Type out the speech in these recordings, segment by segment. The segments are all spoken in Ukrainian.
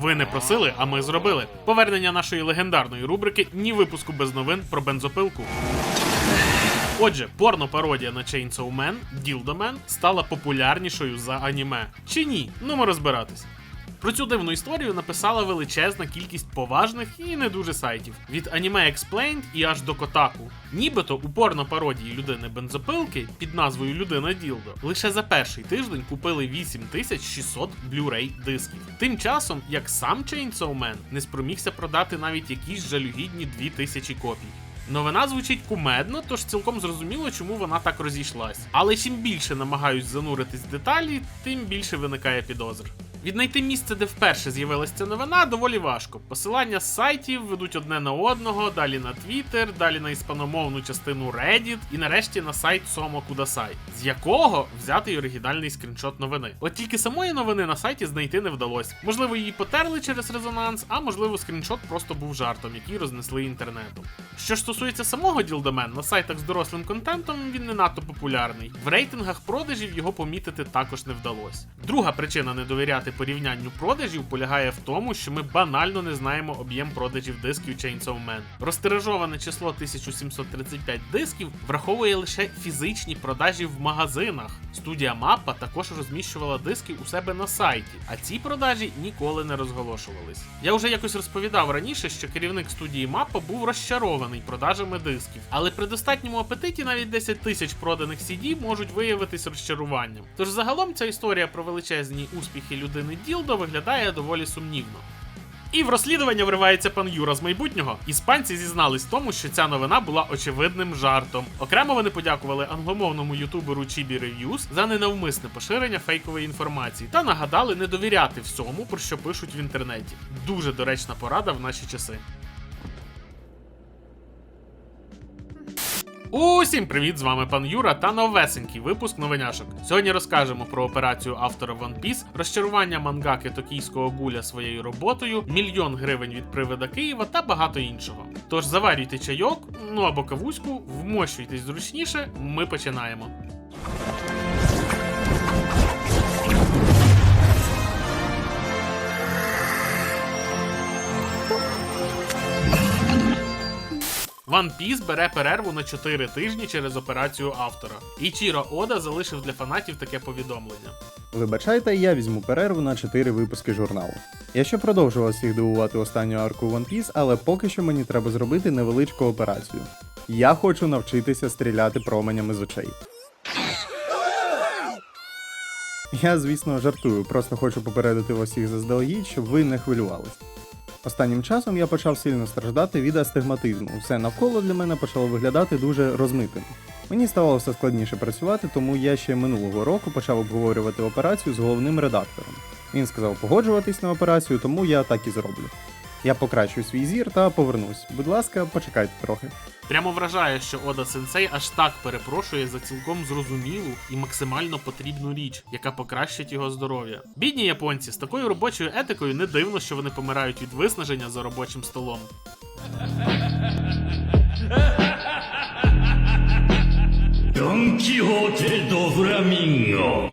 Ви не просили, а ми зробили. Повернення нашої легендарної рубрики ні випуску без новин про бензопилку. Отже, порно-пародія на Chainsaw Man, Dildo Man, стала популярнішою за аніме. Чи ні? Ну ми розбиратись. Про цю дивну історію написала величезна кількість поважних і не дуже сайтів від Anime Explained і аж до Kotaku. Нібито у порно-пародії людини бензопилки під назвою Людина Ділдо лише за перший тиждень купили 8600 Blu-ray дисків. Тим часом, як сам Chainsaw Man не спромігся продати навіть якісь жалюгідні 2000 копій. Новина звучить кумедно, тож цілком зрозуміло, чому вона так розійшлась. Але чим більше намагаюсь зануритись в деталі, тим більше виникає підозр. Віднайти місце, де вперше з'явилася ця новина, доволі важко. Посилання з сайтів ведуть одне на одного, далі на Twitter, далі на іспаномовну частину Reddit і нарешті на сайт Сомо Кудасай, з якого взятий оригінальний скріншот новини. От тільки самої новини на сайті знайти не вдалося. Можливо, її потерли через резонанс, а можливо, скріншот просто був жартом, який рознесли інтернетом. Що стосується самого Ділдомен, на сайтах з дорослим контентом він не надто популярний. В рейтингах продажів його помітити також не вдалося. Друга причина не довіряти порівнянню продажів полягає в тому, що ми банально не знаємо об'єм продажів дисків Chainsaw Man. Розтиражоване число 1735 дисків враховує лише фізичні продажі в магазинах. Студія Маппа також розміщувала диски у себе на сайті, а ці продажі ніколи не розголошувались. Я вже якось розповідав раніше, що керівник студії Маппа був розчарований продажами дисків, але при достатньому апетиті навіть 10 тисяч проданих CD можуть виявитись розчаруванням. Тож загалом ця історія про величезні успіхи людини Ділдо виглядає доволі сумнівно. І в розслідування вривається пан Юра з майбутнього. Іспанці зізнались в тому, що ця новина була очевидним жартом. Окремо вони подякували англомовному ютуберу Chibi Reviews за ненавмисне поширення фейкової інформації та нагадали не довіряти всьому, про що пишуть в інтернеті. Дуже доречна порада в наші часи. Усім привіт! З вами пан Юра та новесенький випуск новиняшок. Сьогодні розкажемо про операцію автора One Piece, розчарування мангаки токійського гуля своєю роботою, мільйон гривень від привида Києва та багато іншого. Тож заварюйте чайок, ну або кавуську, вмощуйтесь зручніше. Ми починаємо. One Piece бере перерву на 4 тижні через операцію автора. Ічіро Ода залишив для фанатів таке повідомлення. Вибачайте, я візьму перерву на 4 випуски журналу. Я ще продовжував всіх дивувати останню арку One Piece, але поки що мені треба зробити невеличку операцію. Я хочу навчитися стріляти променями з очей. Я, звісно, жартую, просто хочу попередити вас всіх заздалегідь, щоб ви не хвилювались. Останнім часом я почав сильно страждати від астигматизму. Все навколо для мене почало виглядати дуже розмитим. Мені ставало все складніше працювати, тому я ще минулого року почав обговорювати операцію з головним редактором. Він сказав погоджуватись на операцію, тому я так і зроблю. Я покращую свій зір та повернусь. Будь ласка, почекайте трохи. Прямо вражає, що Ода Сенсей аж так перепрошує за цілком зрозумілу і максимально потрібну річ, яка покращить його здоров'я. Бідні японці з такою робочою етикою не дивно, що вони помирають від виснаження за робочим столом. Дон Кіхоте до Фламінго.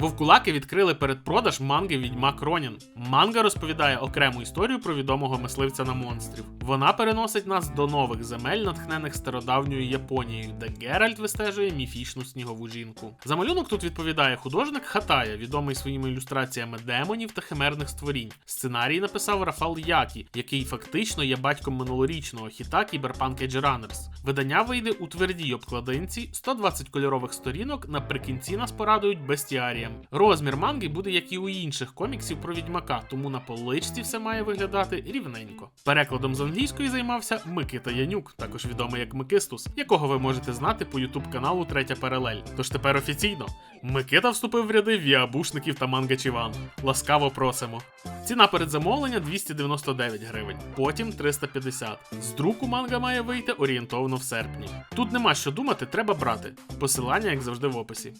Вовкулаки відкрили передпродаж манги Відьмак Ронін. Манга розповідає окрему історію про відомого мисливця на монстрів. Вона переносить нас до нових земель, натхнених стародавньою Японією, де Геральт вистежує міфічну снігову жінку. За малюнок тут відповідає художник Хатая, відомий своїми ілюстраціями демонів та химерних створінь. Сценарій написав Рафал Які, який фактично є батьком минулорічного хіта Cyberpunk Edge Runners. Видання вийде у твердій обкладинці, 120 кольорових сторінок. Наприкінці нас порадують бестіарієм. Розмір манги буде як і у інших коміксів про відьмака, тому на поличці все має виглядати рівненько. Перекладом з англійської займався Микита Янюк, також відомий як Микистус, якого ви можете знати по ютуб каналу Третя Паралель. Тож тепер офіційно Микита вступив в ряди віабушників та мангачіван. Ласкаво просимо. Ціна передзамовлення 299 гривень, потім 350. З друку манга має вийти орієнтовно в серпні. Тут нема що думати, треба брати. Посилання, як завжди, в описі.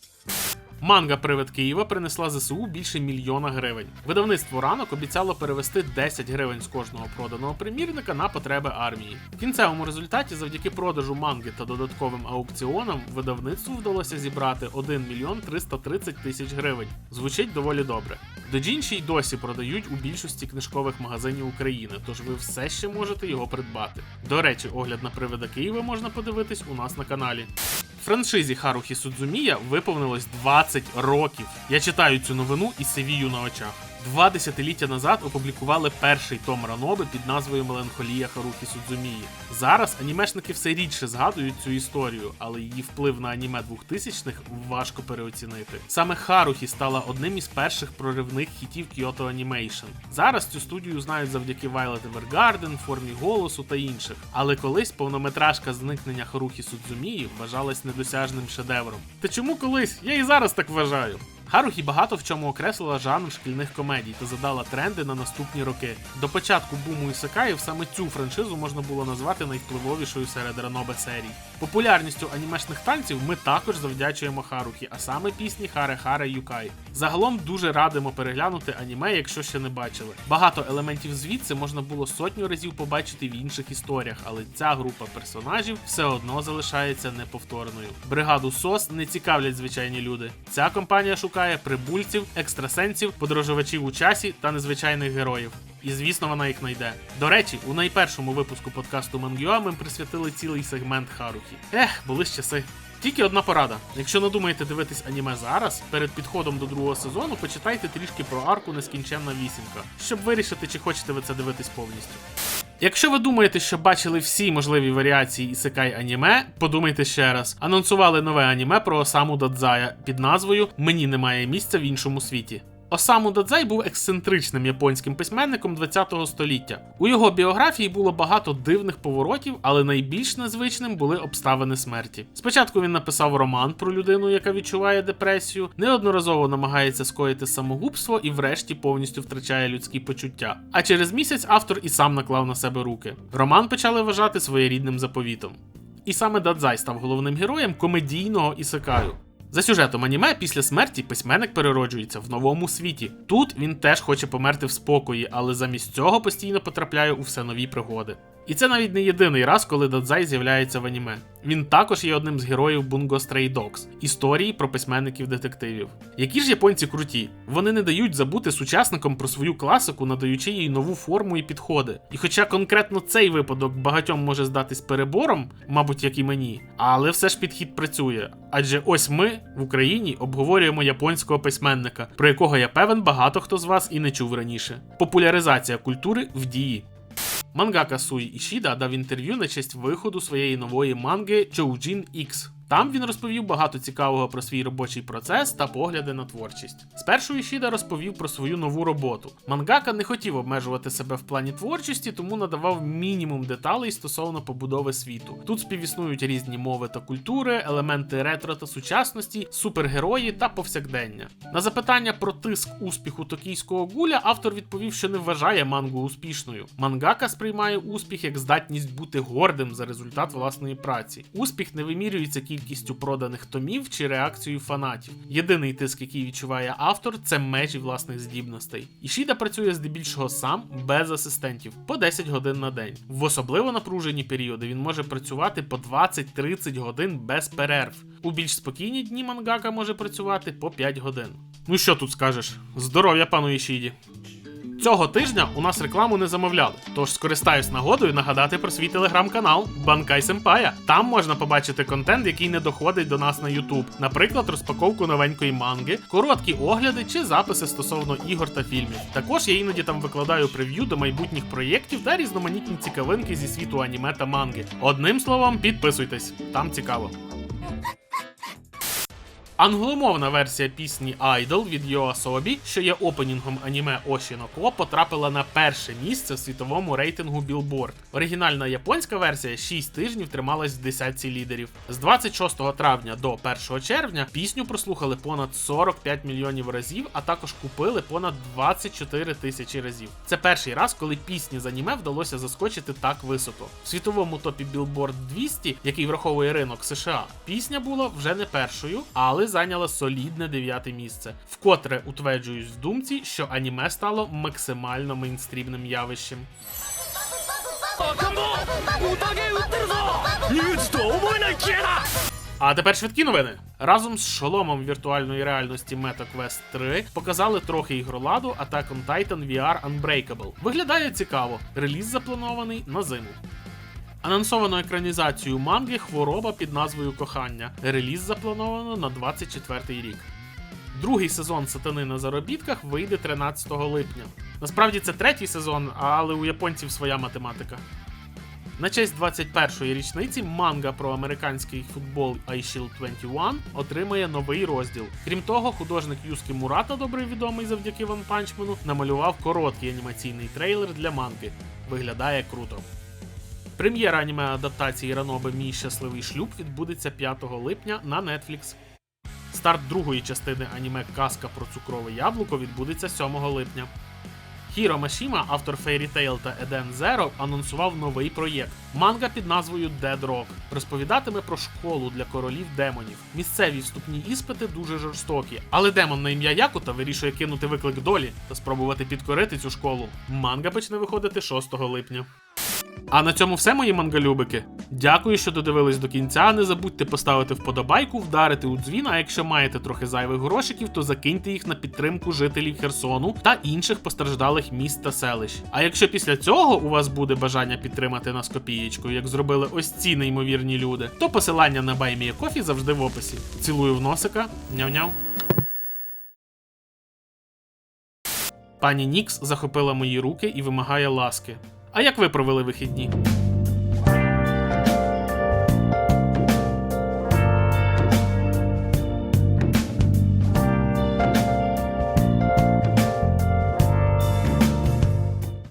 Манга Привид Києва принесла ЗСУ більше мільйона гривень. Видавництво ранок обіцяло перевести 10 гривень з кожного проданого примірника на потреби армії. В кінцевому результаті, завдяки продажу манги та додатковим аукціонам, видавництву вдалося зібрати 1 мільйон 330 тисяч гривень. Звучить доволі добре. Доджінші й досі продають у більшості книжкових магазинів України, тож ви все ще можете його придбати. До речі, огляд на привида Києва можна подивитись у нас на каналі. Франшизі Харухі Судзумія виповнилось 20 років. Я читаю цю новину і сивію на очах. Два десятиліття назад опублікували перший том Раноби під назвою Меланхолія Харухі Судзумії. Зараз анімешники все рідше згадують цю історію, але її вплив на аніме 2000-х важко переоцінити. Саме Харухі стала одним із перших проривних хітів Kyoto Animation. Зараз цю студію знають завдяки Violet Evergarden, формі голосу та інших. Але колись повнометражка зникнення Харухі Судзумії вважалась недосяжним шедевром. Та чому колись? Я і зараз так вважаю. Харухі багато в чому окреслила жанр шкільних комедій та задала тренди на наступні роки. До початку буму ісекаїв саме цю франшизу можна було назвати найвпливовішою серед ранобе серій. Популярністю анімешних танців ми також завдячуємо Харухі, а саме пісні Харе Харе Юкай. Загалом дуже радимо переглянути аніме, якщо ще не бачили. Багато елементів звідси можна було сотню разів побачити в інших історіях, але ця група персонажів все одно залишається неповторною. Бригаду СОС не цікавлять звичайні люди. Ця компанія шукає прибульців, екстрасенсів, подорожувачів у часі та незвичайних героїв. І звісно, вона їх знайде. До речі, у найпершому випуску подкасту Мангюа ми присвятили цілий сегмент Харухі. Ех, були ж часи. Тільки одна порада. Якщо надумаєте дивитись аніме зараз, перед підходом до другого сезону почитайте трішки про арку Нескінченна вісімка, щоб вирішити, чи хочете ви це дивитись повністю. Якщо ви думаєте, що бачили всі можливі варіації ісекай аніме, подумайте ще раз. Анонсували нове аніме про Осаму Дадзая під назвою Мені немає місця в іншому світі. Осаму Дадзай був ексцентричним японським письменником ХХ століття. У його біографії було багато дивних поворотів, але найбільш незвичним були обставини смерті. Спочатку він написав роман про людину, яка відчуває депресію, неодноразово намагається скоїти самогубство і, врешті, повністю втрачає людські почуття. А через місяць автор і сам наклав на себе руки. Роман почали вважати своєрідним заповітом. І саме Дадзай став головним героєм комедійного ісекаю. За сюжетом аніме, після смерті письменник перероджується в новому світі. Тут він теж хоче померти в спокої, але замість цього постійно потрапляє у все нові пригоди. І це навіть не єдиний раз, коли Дадзай з'являється в аніме. Він також є одним з героїв Bungo Stray Dogs – історії про письменників-детективів. Які ж японці круті? Вони не дають забути сучасникам про свою класику, надаючи їй нову форму і підходи. І хоча конкретно цей випадок багатьом може здатись перебором, мабуть, як і мені, але все ж підхід працює. Адже ось ми в Україні обговорюємо японського письменника, про якого я певен багато хто з вас і не чув раніше. Популяризація культури в дії. Мангака Суї Ішіда дав інтерв'ю на честь виходу своєї нової манги Чоуджін X. Там він розповів багато цікавого про свій робочий процес та погляди на творчість. Спершу Ішіда розповів про свою нову роботу. Мангака не хотів обмежувати себе в плані творчості, тому надавав мінімум деталей стосовно побудови світу. Тут співіснують різні мови та культури, елементи ретро та сучасності, супергерої та повсякдення. На запитання про тиск успіху токійського гуля автор відповів, що не вважає мангу успішною. Мангака сприймає успіх як здатність бути гордим за результат власної праці. Успіх не вимірюється кількістю проданих томів чи реакцією фанатів. Єдиний тиск, який відчуває автор, це межі власних здібностей. Ішіда працює здебільшого сам, без асистентів, по 10 годин на день. В особливо напружені періоди він може працювати по 20-30 годин без перерв. У більш спокійні дні мангака може працювати по 5 годин. Ну що тут скажеш? Здоров'я пану Ішіді. Цього тижня у нас рекламу не замовляли, тож скористаюсь нагодою нагадати про свій телеграм-канал Банкай Семпая. Там можна побачити контент, який не доходить до нас на YouTube. Наприклад, розпаковку новенької манги, короткі огляди чи записи стосовно ігор та фільмів. Також я іноді там викладаю прев'ю до майбутніх проєктів та різноманітні цікавинки зі світу аніме та манги. Одним словом, підписуйтесь, там цікаво. Англомовна версія пісні Idol від Йоасобі, що є опенінгом аніме Ошіноко, потрапила на перше місце в світовому рейтингу Billboard. Оригінальна японська версія 6 тижнів трималась в десятці лідерів. З 26 травня до 1 червня пісню прослухали понад 45 мільйонів разів, а також купили понад 24 тисячі разів. Це перший раз, коли пісні з аніме вдалося заскочити так високо. В світовому топі Billboard 200, який враховує ринок США, пісня була вже не першою, але зайняла солідне дев'яте місце, вкотре утверджуюсь в думці, що аніме стало максимально мейнстрімним явищем. А тепер швидкі новини. Разом з шоломом віртуальної реальності MetaQuest 3 показали трохи ігроладу Attack on Titan VR Unbreakable. Виглядає цікаво. Реліз запланований на зиму. Анонсовано екранізацію манги Хвороба під назвою Кохання. Реліз заплановано на 24 рік. Другий сезон Сатани на заробітках вийде 13 липня. Насправді це третій сезон, але у японців своя математика. На честь 21-ї річниці манга про американський футбол iShield 21 отримає новий розділ. Крім того, художник Юскі Мурата, добре відомий завдяки Ван Панчмену, намалював короткий анімаційний трейлер для манги. Виглядає круто. Прем'єра аніме адаптації Раноби Мій щасливий шлюб відбудеться 5 липня на Netflix. Старт другої частини аніме Казка про цукрове яблуко відбудеться 7 липня. Хіро Машіма, автор Fairy Tail та Eden Zero, анонсував новий проєкт манга під назвою Dead Rock. Розповідатиме про школу для королів демонів. Місцеві вступні іспити дуже жорстокі, але демон на ім'я Якута вирішує кинути виклик долі та спробувати підкорити цю школу. Манга почне виходити 6 липня. А на цьому все, мої мангалюбики. Дякую, що додивились до кінця. Не забудьте поставити вподобайку, вдарити у дзвін. А якщо маєте трохи зайвих грошиків, то закиньте їх на підтримку жителів Херсону та інших постраждалих міст та селищ. А якщо після цього у вас буде бажання підтримати нас копієчкою, як зробили ось ці неймовірні люди, то посилання на Баймія Кофі завжди в описі. Цілую в носика, няв-няв. Пані Нікс захопила мої руки і вимагає ласки. А як ви провели вихідні?